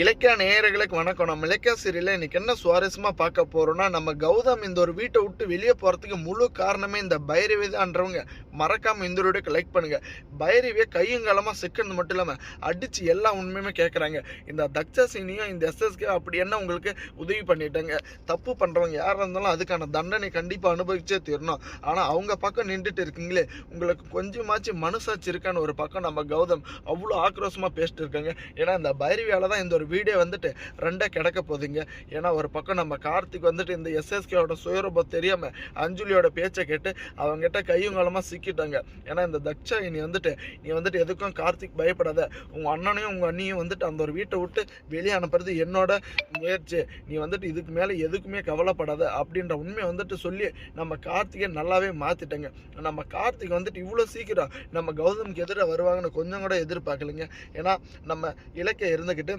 இலக்கிய நேயர்களுக்கு வணக்கம். நம்ம இலக்கிய சீரியல்ல இன்னைக்கு என்ன சுவாரஸ்யமாக பார்க்க போகிறோம்னா நம்ம கௌதம் இந்த ஒரு வீட்டை விட்டு வெளியே போகிறதுக்கு முழு காரணமே இந்த பைரவி தான்றவங்க. மறக்காம இந்த வீடியோக்கு லைக் பண்ணுங்கள் பைரவியை கையுங்காலமாக சிக்கிறது மட்டும் இல்லாமல் அடிச்சு எல்லா உண்மையுமே கேட்குறாங்க இந்த தக்ஷசினியும் இந்த எஸ்எஸ்கே அப்படி என்ன உங்களுக்கு உதவி பண்ணிட்டாங்க. தப்பு பண்ணுறவங்க யாராக இருந்தாலும் அதுக்கான தண்டனை கண்டிப்பாக அனுபவிச்சே தீரணும். ஆனால் அவங்க பக்கம் நின்றுட்டு இருக்கீங்களே உங்களுக்கு கொஞ்சமாச்சும் மனசாட்சி இருக்கான்னு ஒரு பக்கம் நம்ம கௌதம் அவ்வளோ ஆக்ரோஷமாக பேசிட்டு இருக்காங்க. ஏன்னா இந்த பைரவியால் தான் இந்த ஒரு ஒரு வீடியோ வந்துட்டு ரெண்டே கிடக்க போகுதுங்க ஏன்னா ஒரு பக்கம் நம்ம கார்த்திக் வந்துட்டு இந்த எஸ்எஸ்கேவோட சுயரூபம் தெரியாமல் அஞ்சலியோட பேச்சை கேட்டு அவங்ககிட்ட கையும் காலமாக சிக்கிட்டாங்க. ஏன்னா இந்த தக்ஷா நீ வந்துட்டு நீ வந்துட்டு எதுக்கும் கார்த்திக் பயப்படாத. உங்கள் அண்ணனையும் உங்கள் அண்ணியும் வந்துட்டு அந்த ஒரு வீட்டை விட்டு வெளியே அனுப்புறது என்னோட முயற்சி. நீ வந்துட்டு இதுக்கு மேலே எதுக்குமே கவலைப்படாத அப்படின்ற உண்மையை வந்துட்டு சொல்லி நம்ம கார்த்திகை நல்லாவே மாற்றிட்டேங்க நம்ம கார்த்திக் வந்துட்டு இவ்வளோ சீக்கிரம் நம்ம கௌதமுக்கு எதிராக வருவாங்கன்னு கொஞ்சம் கூட எதிர்பார்க்கலைங்க. ஏன்னா நம்ம இலக்கை இருந்துக்கிட்டு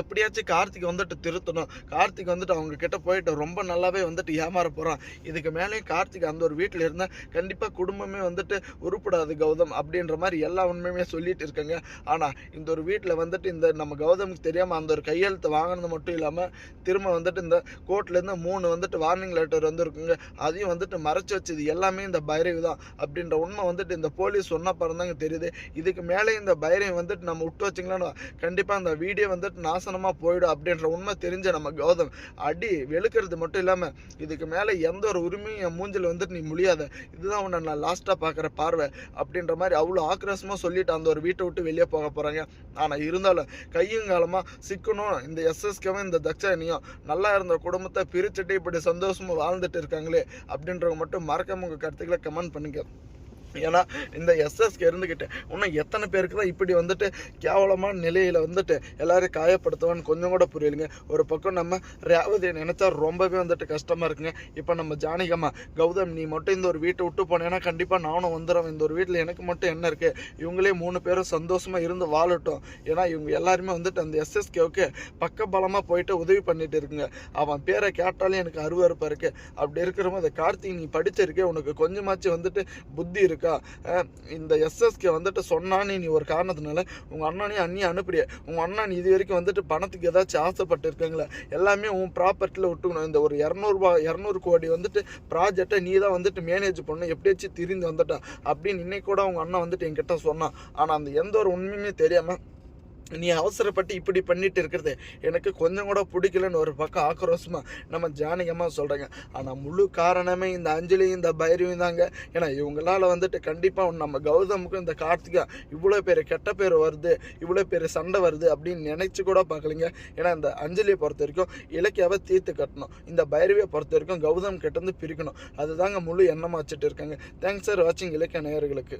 எப்படியாச்சும் கார்த்திக் வந்துட்டு திருத்தணும். கார்த்திக் வந்துட்டு அவங்க கிட்ட போயிட்டு ரொம்ப நல்லாவே வந்துட்டு ஏமாற போகிறான் இதுக்கு மேலேயும் கார்த்திக் அந்த ஒரு வீட்டில் இருந்தால் கண்டிப்பாக குடும்பமே வந்துட்டு உருப்படாது கௌதம் அப்படின்ற மாதிரி எல்லா உண்மையுமே சொல்லிட்டு இருக்காங்க. ஆனால் இந்த ஒரு வீட்டில் வந்துட்டு இந்த நம்ம கௌதமுக்கு தெரியாமல் அந்த ஒரு கையெழுத்து வாங்கினது மட்டும் இல்லாமல் திரும்ப வந்துட்டு இந்த கோர்ட்லேருந்து மூணு வந்துட்டு வார்னிங் லெட்டர் வந்துருக்குங்க. அதையும் வந்துட்டு மறைச்சு வச்சது எல்லாமே இந்த பைரவி தான் அப்படின்ற உண்மை வந்துட்டு இந்த போலீஸ் சொன்ன பிறந்தாங்க தெரியுது. இதுக்கு மேலே இந்த பைரவி வந்துட்டு நம்ம விட்டு வச்சிங்களா கண்டிப்பாக அந்த வீடியோ வந்துட்டு நான் நாசனமாக போயிடும் அப்படின்ற உண்மை தெரிஞ்ச நம்ம கௌதம். அடி வெளுக்கிறது மட்டும் இல்லாமல் இதுக்கு மேலே எந்த ஒரு உரிமையும் என் மூஞ்சில் வந்துட்டு நீ முடியாத இதுதான் உன்னை நான் லாஸ்ட்டாக பார்க்குற பார்வை அப்படின்ற மாதிரி அவ்வளோ ஆக்ரோஷமாக சொல்லிட்டு அந்த ஒரு வீட்டை விட்டு வெளியே போக போகிறாங்க ஆனால் இருந்தாலும் கையும் காலமாக சிக்கணும். இந்த எஸ்எஸ்கேவும் இந்த தக்ஷனியும் நல்லா இருந்த குடும்பத்தை பிரிச்சுட்டு இப்படி சந்தோஷமாக வாழ்ந்துட்டு இருக்காங்களே அப்படின்றவங்க மட்டும் மறக்காம உங்கள் கருத்துக்களை கமெண்ட் பண்ணுங்க. ஏன்னா இந்த எஸ்எஸ்கே இருந்துக்கிட்டு இன்னும் எத்தனை பேருக்கு தான் இப்படி வந்துட்டு கேவலமான நிலையில் வந்துட்டு எல்லாரையும் காயப்படுத்துவான்னு கொஞ்சம் கூட புரியலுங்க. ஒரு பக்கம் நம்ம ரேவதியை நினச்சா ரொம்பவே வந்துட்டு கஷ்டமாக இருக்குங்க. இப்போ நம்ம ஜானகம்மா கௌதம் நீ மட்டும் இந்த ஒரு வீட்டை விட்டு போனேன்னா கண்டிப்பாக நானும் வந்துடுறேன் இந்த ஒரு வீட்டில் எனக்கு மட்டும் என்ன இருக்குது இவங்களே மூணு பேரும் சந்தோஷமாக இருந்து வாழட்டும். ஏன்னா இவங்க எல்லாருமே வந்துட்டு அந்த எஸ்எஸ்கேவுக்கு பக்கபலமாக போயிட்டு உதவி பண்ணிட்டு இருக்குங்க. அவன் பேரை கேட்டாலே எனக்கு அருவருப்பாக இருக்குது அப்படி இருக்கிறவங்க அந்த கார்த்திக் நீ படிச்சிருக்கே உனக்கு கொஞ்சமாச்சும் வந்துட்டு புத்தி இருக்கு. இருக்கா? இந்த எஸ்எஸ்கே வந்துட்டு சொன்னான்னு நீ ஒரு காரணத்தினால. உங்கள் அண்ணனையும் அண்ணியும் அனுப்புறிய உங்கள் அண்ணன் இது வரைக்கும் வந்துட்டு பணத்துக்கு ஏதாச்சும் ஆசைப்பட்டுருக்காங்களே? எல்லாமே உன் ப்ராப்பர்ட்டியில் விட்டுக்கணும். இந்த ஒரு இரநூறுபா இரநூறு கோடி வந்துட்டு ப்ராஜெக்டை நீ தான் வந்துட்டு மேனேஜ் பண்ணணும். எப்படியாச்சும் திரிந்து வந்துட்டா அப்படின்னு இன்னைக்கு கூட உங்கள் அண்ணன் வந்துட்டு என்கிட்ட சொன்னான். ஆனால் அந்த எந்த ஒரு உண்மையுமே தெரியாமல் நீ அவசரப்பட்டு இப்படி பண்ணிட்டு இருக்கிறது. எனக்கு கொஞ்சம் கூட பிடிக்கலன்னு ஒரு பக்கம் ஆக்ரோஷமா நம்ம ஜானகமாக சொல்கிறாங்க ஆனால் முழு காரணமே இந்த அஞ்சலி இந்த பைரவியும் தாங்க. ஏன்னா இவங்களால வந்துட்டு கண்டிப்பாக நம்ம கௌதமுக்கும் இந்த கார்த்திகா இவ்வளோ பேர் கெட்ட பேர் வருது இவ்வளோ பேர் சண்டை வருது அப்படின்னு நினைச்சு கூட பார்க்கலீங்க. ஏன்னா இந்த அஞ்சலியை பொறுத்த வரைக்கும் இலக்கியாவை தீர்த்து கட்டணும். இந்த பைரவியை பொறுத்த வரைக்கும் கௌதம் கிட்ட இருந்து பிரிக்கணும். அதுதாங்க முழு எண்ணமாக வச்சுட்டு இருக்காங்க. தேங்க்ஸ் சார் வாட்சிங் இலக்கிய நேயர்களுக்கு.